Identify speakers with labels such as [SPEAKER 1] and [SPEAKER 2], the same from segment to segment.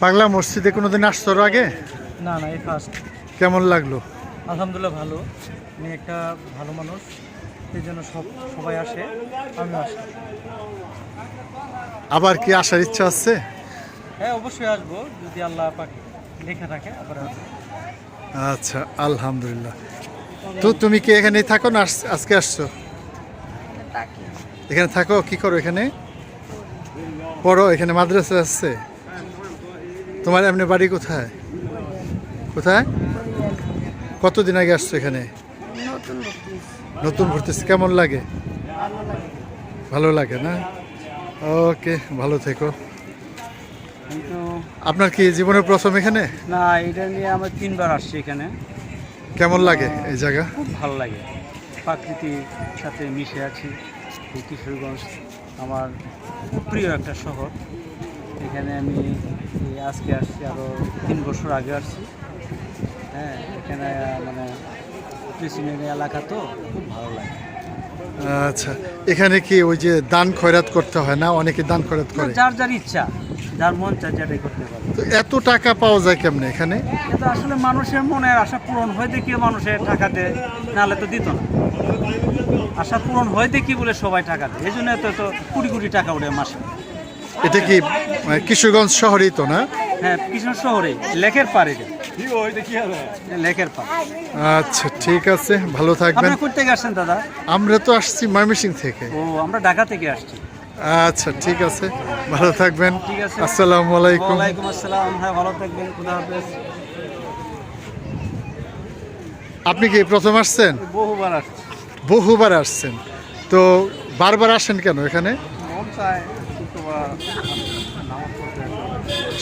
[SPEAKER 1] পাগলা মসজিদে কোনোদিন আসছো এর আগে?
[SPEAKER 2] না না এই ফার্স্ট
[SPEAKER 1] কেমন লাগল?
[SPEAKER 2] আলহামদুলিল্লাহ ভালো। উনি একটা ভালো মানুষ এই জন্য সব সবাই আসে আমিও আসি।
[SPEAKER 1] আবার কি আসার ইচ্ছা আছে?
[SPEAKER 2] হ্যাঁ অবশ্যই আসব যদি আল্লাহ পাক লেখা থাকে আবার আসব।
[SPEAKER 1] আচ্ছা আলহামদুলিল্লাহ। তো তুমি কি এখানেই থাকো না আজকে আসছো? এখানে থাকো কি করো এখানে? পড়ো এখানে মাদ্রাসা আসছে তোমার এমনি বাড়ি কোথায়? কোথায়? কতদিন আগে আসছো এখানে? নতুন ভর্তি। কেমন লাগে? ভালো লাগে। না? ওকে ভালো থেকো। আপনার কি জীবনের প্রথম এখানে?
[SPEAKER 2] না এটা নিয়ে আমরা তিনবার আসছি এখানে।
[SPEAKER 1] কেমন লাগে এই জায়গা?
[SPEAKER 2] খুব ভালো লাগে। প্রাকৃতিক সাথে মিশে আছি। কিশোরগঞ্জ আমার খুব প্রিয় একটা শহর। এখানে আমি আজকে আসছি আরও তিন বছর আগে আসছি। হ্যাঁ এখানে মানে প্রেসিডেন্ট এলাকা তো খুব ভালো লাগে।
[SPEAKER 1] আচ্ছা এখানে কি ওই যে দান খয়রাত করতে হয় না? অনেকে দান খয়রাত করে।
[SPEAKER 2] যার যার ইচ্ছা যার মন চায় যেটাই করতে পারে।
[SPEAKER 1] তো এত টাকা পাওয়া যায় কেমনে এখানে?
[SPEAKER 2] এটা আসলে মানুষের মনের আশা পূরণ হয় দেখি মানুষের টাকা দেয় নাহলে তো দিত না। আশা পূরণ হয় দেখি বলে সবাই টাকা দেয়। এই জন্য তো তো কোটি কোটি টাকা উঠে মাসে।
[SPEAKER 1] এটা কি মানে কিশোরগঞ্জ শহরেই তো না?
[SPEAKER 2] হ্যাঁ কিশোর শহরে লেকের পাড়ে পাড়
[SPEAKER 1] আচ্ছা ঠিক আছে ভালো থাকবেন।
[SPEAKER 2] দাদা?
[SPEAKER 1] আমরা তো আসছি ময়মনসিং থেকে।
[SPEAKER 2] ও আমরা ঢাকা থেকে আসছি।
[SPEAKER 1] আচ্ছা ঠিক আছে ভালো থাকবেন। আসসালামু আলাইকুম।
[SPEAKER 2] ওয়ালাইকুম আসসালাম হ্যাঁ ভালো থাকবেন খুদা হাফেজ।
[SPEAKER 1] আপনি কি প্রথম আসছেন?
[SPEAKER 2] বহুবার আসছি।
[SPEAKER 1] বহুবার আসছেন। তো বারবার আসেন কেন এখানে?
[SPEAKER 2] মন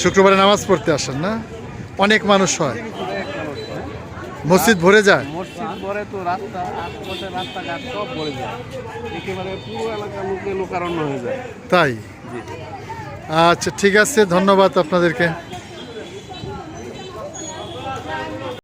[SPEAKER 2] শুক্রবারে নামাজ পড়তে
[SPEAKER 1] আসেন না? অনেক মানুষ হয়। মসজিদ ভরে যায়?
[SPEAKER 3] মসজিদ ভরে তো রাস্তা আশপাশের রাস্তাঘাট সব ভরে যায়। একেবারে পুরো এলাকার লোকে লোকারণ্য হয়ে যায়।
[SPEAKER 1] তাই? আচ্ছা ঠিক আছে ধন্যবাদ আপনাদেরকে।